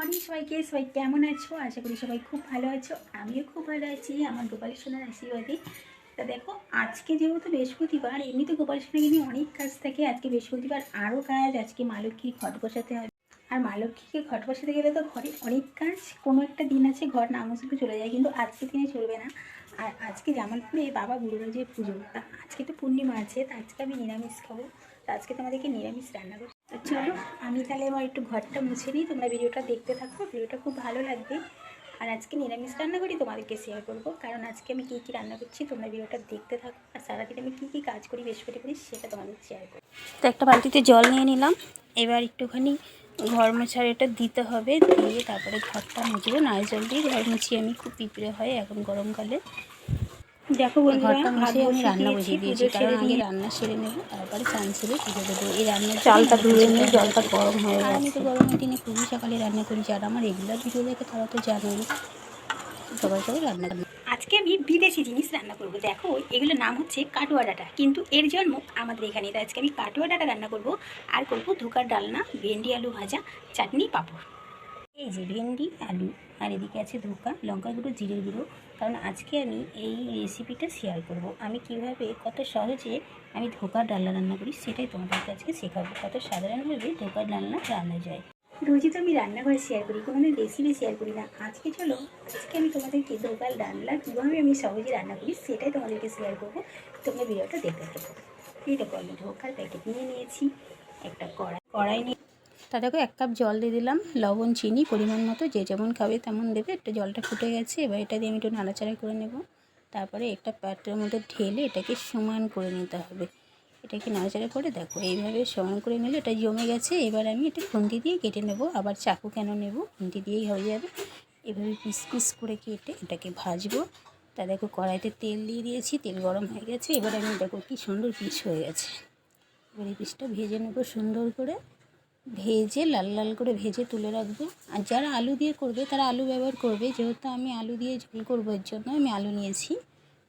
Morning সবাইকে, সবাই কেমন আছো? আশা করি সবাই খুব ভালো আছো। আমিও খুব ভালো আছি, আমার গোপাল সোনার আশীর্বাদে। তা দেখো, আজকে যেহেতু বৃহস্পতিবার এমনিতে গোপাল সোনাকে নিয়ে অনেক কাজ থাকে। আজকে বৃহস্পতিবার আরও কাজ, আজকে মা লক্ষ্মীর ঘট বসাতে হবে। আর মা লক্ষ্মীকে ঘট বসাতে গেলে তো ঘরে অনেক কাজ, কোনো একটা দিন আছে ঘর না মুছলে চলে যায়, কিন্তু আজকে দিনে চলবে না। আর আজকে জামালপুরে বাবা বুড়োরাজের পুজো। তা আজকে তো পূর্ণিমা আছে, তা আজকে আমি নিরামিষ খাব। তা আজকে তোমাদেরকে নিরামিষ রান্না করছি তো চলো, আমি তাহলে আমার একটু ঘরটা মুছে নিই। তোমরা ভিডিওটা দেখতে থাকো, ভিডিওটা খুব ভালো লাগবে। আর আজকে নিরামিষ রান্না করি, তোমাদেরকে শেয়ার করব। কারণ আজকে আমি কী কী রান্না করছি, তোমরা ভিডিওটা দেখতে থাকো। আর সারাদিন আমি কী কী কাজ করি বেশ করি, সেটা তোমাদের শেয়ার করি তো একটা বালতিতে জল নিয়ে নিলাম। এবার একটুখানি ঘর মোছার এটা দিতে হবে, দিয়ে তারপরে ঘরটা মুছবো। জল দিয়ে ঘর মুছিয়ে আমি, খুব পিঁপড়ে হয় এখন গরমকালে। দেখো ঘরটা মুছে আমি রান্না বসিয়ে দিয়েছি কারণ আগে রান্না সেরে নেব তারপরে চান সেরে পুজো দেবো। এই রান্নার চালটা ধুয়ে নিয়ে জলটা গরম হয়ে আমি তো গরমের দিনে খুবই সকালে রান্না করি যারা আমার রেগুলার ভিডিও দেখে তারা তো জানোই। সবাই সবাই রান্না করি। আজকে আমি বিদেশি জিনিস রান্না করব। দেখো এগুলোর নাম হচ্ছে কাটুয়া ডাটা কিন্তু এর জন্ম আমাদের এখানে। তাই আজকে আমি কাটুয়া ডাটা রান্না করব। আর করব ধোকার ডালনা ভেন্ডি আলু ভাজা চাটনি পাঁপড়। এই যে ভেন্ডি, আলু, আর এদিকে আছে ধোকা লঙ্কা গুঁড়ো, জিরের গুঁড়ো। কারণ আজকে আমি এই রেসিপিটা শেয়ার করব। আমি কীভাবে, কত সহজে আমি ধোকার ডালনা রান্না করি সেটাই তোমাদের কাছে শেখাবো। কত সাধারণভাবে ধোকার ডালনা রান্না যায়। রোজই তো আমি রান্না করে শেয়ার করি, কোনোদিন রেসিপি শেয়ার করি না। আজকে চলো, আজকে আমি তোমাদেরকে দোকাল ডালনা কীভাবে আমি সহজে রান্না করি সেটাই তোমাদেরকে শেয়ার করব। তোমরা ভিডিওটা দেখতে থাকো। এই দেখো আমি ঢোকার প্যাকেট নিয়ে নিয়েছি, একটা কড়াই কড়াই নিয়ে তা দেখো, এক কাপ জল দিয়ে দিলাম, লবণ, চিনি, পরিমাণ মতো, যে যেমন খাবে তেমন দেবে। একটু জলটা ফুটে গেছে, এবার এটা দিয়ে আমি একটু নাড়াচাড়া করে নেব। তারপরে একটা প্যাটের মধ্যে ঢেলে এটাকে সমান করে নিতে হবে। এটাকে নাড়াচাড়া করে দেখো, এইভাবে সমান করে নিলে এটা জমে গেছে। এবার আমি এটা খুন্তি দিয়ে কেটে নেব। আবার চাকু কেন নেব? খুন্তি দিয়েই হয়ে যাবে। এভাবে পিস পিস করে কেটে এটাকে ভাজবো। তা দেখো, কড়াইতে তেল দিয়ে দিয়েছি, তেল গরম হয়ে গেছে। এবার আমি দেখো, কি সুন্দর পিস হয়ে গেছে। এবার এই পিসটা ভেজে নেব সুন্দর করে। ভেজে লাল লাল করে ভেজে তুলে রাখব। আর যারা আলু দিয়ে করবে, তারা আলু ব্যবহার করবে। যেহেতু আমি আলু দিয়ে ঝোল করব, এর জন্য আমি আলু নিয়েছি।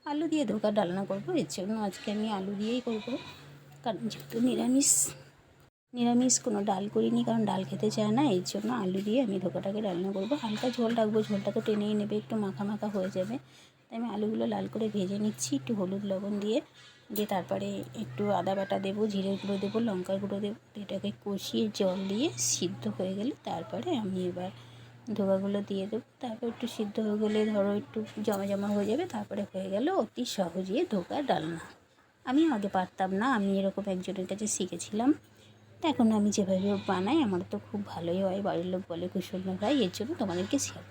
আলু দিয়ে ধোকা ডালনা করব, এর জন্য আজকে আমি আলু দিয়েই করব। কারণ যেহেতু নিরামিষ নিরামিষ কোনো ডাল করিনি, কারণ ডাল খেতে চায় না, এর জন্য আলু দিয়ে আমি ধোকাটাকে রান্না করব। হালকা ঝোল রাখব, ঝোলটা তো টেনেই নেবে, একটু মাখা মাখা হয়ে যাবে। তাই আমি আলুগুলো লাল করে ভেজে নিচ্ছি, একটু হলুদ লবণ দিয়ে। দিয়ে তারপরে একটু আদা বাটা দেবো জিরের গুঁড়ো দেবো, লঙ্কার গুঁড়ো দেবো এটাকে কষিয়ে জল দিয়ে সিদ্ধ হয়ে গেলে তারপরে আমি এবার ধোকাগুলো দিয়ে দেবো। তারপর একটু সিদ্ধ হয়ে গেলে ধরো একটু জমা জমা হয়ে যাবে, তারপরে হয়ে গেল অতি সহজে ধোকা ডালনা। আমি আগে পারতাম না, আমি এরকম একজনের কাছে শিখেছিলাম। তা এখন আমি যেভাবে বানাই, আমার তো খুব ভালোই হয়, বাড়ির লোক বলে খুব সুন্দর হয় এর জন্য তোমাদেরকে শেয়ার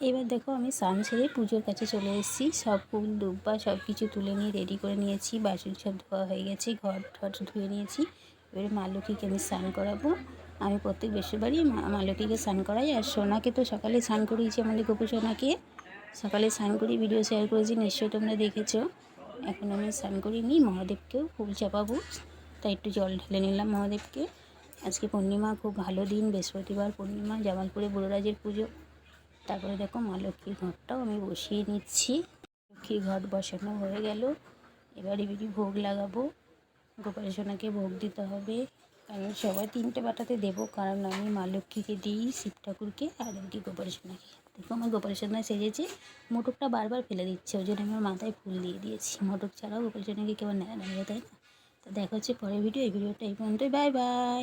এবার দেখো আমি স্নান সেরে পুজোর কাছে চলে এসেছি। সব ফুল, দুব্বা সব কিছু তুলে নিয়ে রেডি করে নিয়েছি। বাসন সব ধোয়া হয়ে গেছে, ঘর ঠর ধুয়ে নিয়েছি। এবারে মা লক্ষ্মীকে আমি স্নান করাবো। আমি প্রত্যেক মা মা লক্ষ্মীকে স্নান করাই। আর সোনাকে তো সকালে স্নান করিয়েছি আমাদের গোপু সোনাকে। সকালে স্নান করি ভিডিও শেয়ার করেছি, নিশ্চয়ই তোমরা দেখেছ। এখন আমি স্নান করিনি, মহাদেবকেও ফুল চাপাবো। তাই একটু জল ঢেলে নিলাম মহাদেবকে। আজকে পূর্ণিমা, খুব ভালো দিন, বৃহস্পতিবার পূর্ণিমা, জামালপুরে বুড়োরাজের পুজো। তারপরে দেখো মা লক্ষ্মীর ঘরটাও আমি বসিয়ে নিচ্ছি। লক্ষ্মীর ঘট বসানো হয়ে গেল। এবারে বিড়ি ভোগ লাগাবো। গোপাল সোনাকে ভোগ দিতে হবে। কারণ সবাই তিনটে বাটাতে দেবো। কারণ আমি মা লক্ষ্মীকে দিই, শিব ঠাকুরকে আর এদিকে গোপাল সোনাকে। দেখো আমার গোপাল সোনা সেজেছে। মোটকটা বারবার ফেলে দিচ্ছে। ওই জন্য আমার মাথায় ফুল দিয়ে দিয়েছি। মোটক ছাড়াও গোপাল সোনাকে কেউ নেয় না, তাই না? তো দেখা হচ্ছে পরের ভিডিও এই ভিডিওটা এই পর্যন্তই। Bye bye